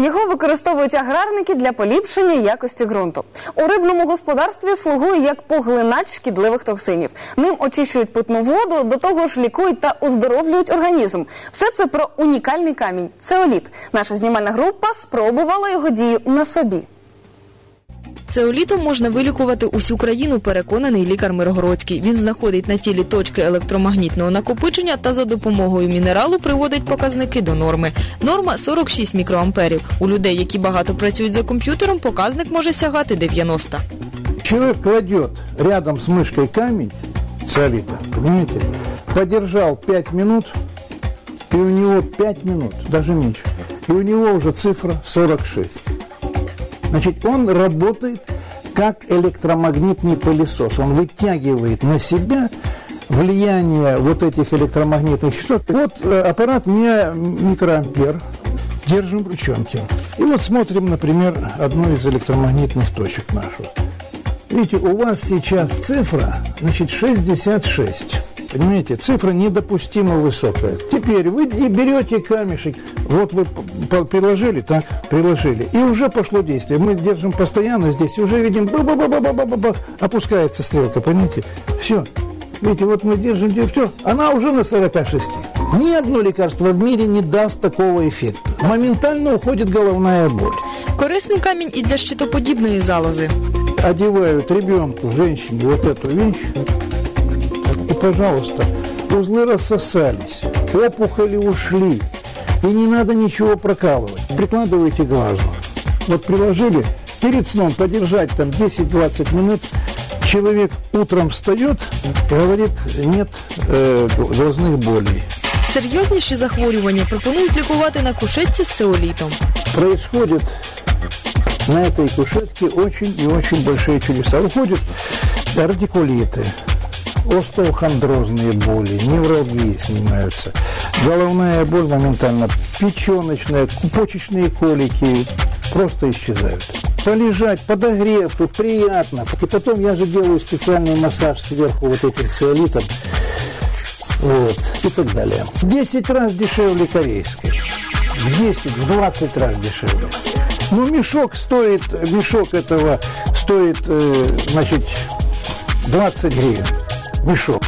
Його використовують аграрники для поліпшення якості ґрунту. У рибному господарстві слугує як поглинач шкідливих токсинів. Ним очищують питну воду, до того ж лікують та оздоровлюють організм. Все це про унікальний камінь цеоліт. Наша знімальна група спробувала його дію на собі. Цеолітом можна вилікувати усю країну, переконаний лікар Миргородський. Він знаходить на тілі точки електромагнітного накопичення та за допомогою мінералу приводить показники до норми. Норма 46 мікроамперів. У людей, які багато працюють за комп'ютером, показник може сягати 90. Человек кладет рядом с мышкой камень циолита, понимаете, подержал 5 минут, и у него 5 минут, даже меньше, и у него уже цифра 46. Значит, он работает как электромагнитный пылесос. Он вытягивает на себя влияние вот этих электромагнитных частот. Вот э, аппарат меня микроампер. Держим в ручонке. И вот смотрим, например, одну из электромагнитных точек нашу. Видите, у вас сейчас цифра, значит, 66. Понимаете, цифра недопустимо высокая. Теперь вы и берете камешек, вот вы п- приложили, так, приложили, и уже пошло действие. Мы держим постоянно здесь, и уже видим, ба ба ба ба ба ба ба опускается стрелка, понимаете? Все. Видите, вот мы держим, все, она уже на 46. Ни одно лекарство в мире не даст такого эффекта. Моментально уходит головная боль. Корисний камінь і для щитоподібної залози. одевают ребенку, женщине вот эту вещь, и, пожалуйста, узлы рассосались, опухоли ушли, и не надо ничего прокалывать. Прикладывайте к глазу. Вот приложили, перед сном подержать там 10-20 минут, человек утром встает и говорит, нет э, глазных болей. Серйозніші захворювання пропонують лікувати на кушетці з цеолітом. происходит на этой кушетке очень и очень большие чудеса. Уходят радикулиты, остеохондрозные боли, невралгии снимаются, головная боль моментально, печеночная, почечные колики просто исчезают. Полежать, подогрев, и приятно. И потом я же делаю специальный массаж сверху вот этим циолитом. Вот, и так далее. В 10 раз дешевле корейской. В 10, в 20 раз дешевле. Ну, мешок стоит, мешок этого стоит, э, значит, 20 гривен. Мешок.